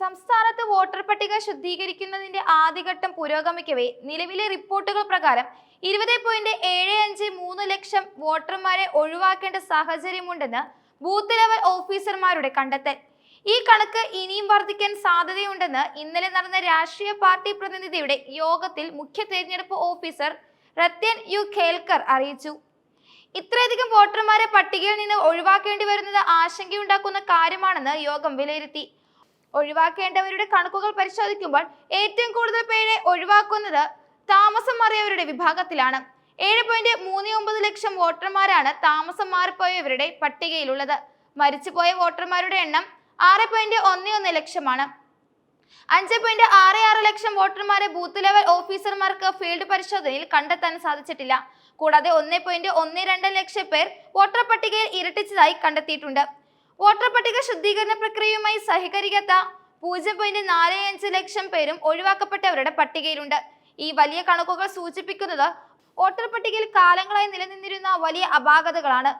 സംസ്ഥാനത്ത് വോട്ടർ പട്ടിക ശുദ്ധീകരിക്കുന്നതിന്റെ ആദ്യഘട്ടം പുരോഗമിക്കവേ. നിലവിലെ റിപ്പോർട്ടുകൾ പ്രകാരം ഇരുപത് പോയിന്റ് ഏഴ് അഞ്ച് മൂന്ന് ലക്ഷം വോട്ടർമാരെ ഒഴിവാക്കേണ്ട സാഹചര്യമുണ്ടെന്ന് ബൂത്ത് ലെവൽ ഓഫീസർമാരുടെ കണ്ടെത്തൽ. ഈ കണക്ക് ഇനിയും വർദ്ധിക്കാൻ സാധ്യതയുണ്ടെന്ന് ഇന്നലെ നടന്ന രാഷ്ട്രീയ പാർട്ടി പ്രതിനിധിയുടെ യോഗത്തിൽ മുഖ്യ തെരഞ്ഞെടുപ്പ് ഓഫീസർ രത്യൻ യു. ഖേൽക്കർ അറിയിച്ചു. ഇത്രയധികം വോട്ടർമാരെ പട്ടികയിൽ നിന്ന് ഒഴിവാക്കേണ്ടി വരുന്നത് ആശങ്കയുണ്ടാക്കുന്ന കാര്യമാണെന്ന് യോഗം വിലയിരുത്തി. ഒഴിവാക്കേണ്ടവരുടെ കണക്കുകൾ പരിശോധിക്കുമ്പോൾ ഏറ്റവും കൂടുതൽ പേരെ ഒഴിവാക്കുന്നത് താമസം മാറിയവരുടെ വിഭാഗത്തിലാണ്. ഏഴ് പോയിന്റ് മൂന്ന് ഒമ്പത് ലക്ഷം വോട്ടർമാരാണ് താമസം മാറിപ്പോയവരുടെ പട്ടികയിലുള്ളത്. മരിച്ചുപോയ വോട്ടർമാരുടെ എണ്ണം ആറ് പോയിന്റ് ഒന്ന് ഒന്ന് ലക്ഷമാണ്. അഞ്ച് പോയിന്റ് ആറ് ആറ് ലക്ഷം വോട്ടർമാരെ ബൂത്ത് ലെവൽ ഓഫീസർമാർക്ക് ഫീൽഡ് പരിശോധനയിൽ കണ്ടെത്താൻ സാധിച്ചിട്ടില്ല. കൂടാതെ ഒന്ന് പോയിന്റ് ഒന്ന് രണ്ട് ലക്ഷം പേർ വോട്ടർ പട്ടികയിൽ ഇരട്ടിച്ചതായി കണ്ടെത്തിയിട്ടുണ്ട്. വോട്ടർ പട്ടിക ശുദ്ധീകരണ പ്രക്രിയയുമായി സഹകരിക്കാത്ത പൂജ്യം പോയിന്റ് നാല് അഞ്ച് ലക്ഷം പേരും ഒഴിവാക്കപ്പെട്ടവരുടെ പട്ടികയിലുണ്ട്. ഈ വലിയ കണക്കുകൾ സൂചിപ്പിക്കുന്നത് വോട്ടർ പട്ടികയിൽ കാലങ്ങളായി നിലനിന്നിരുന്ന വലിയ അപാകതകളാണ്.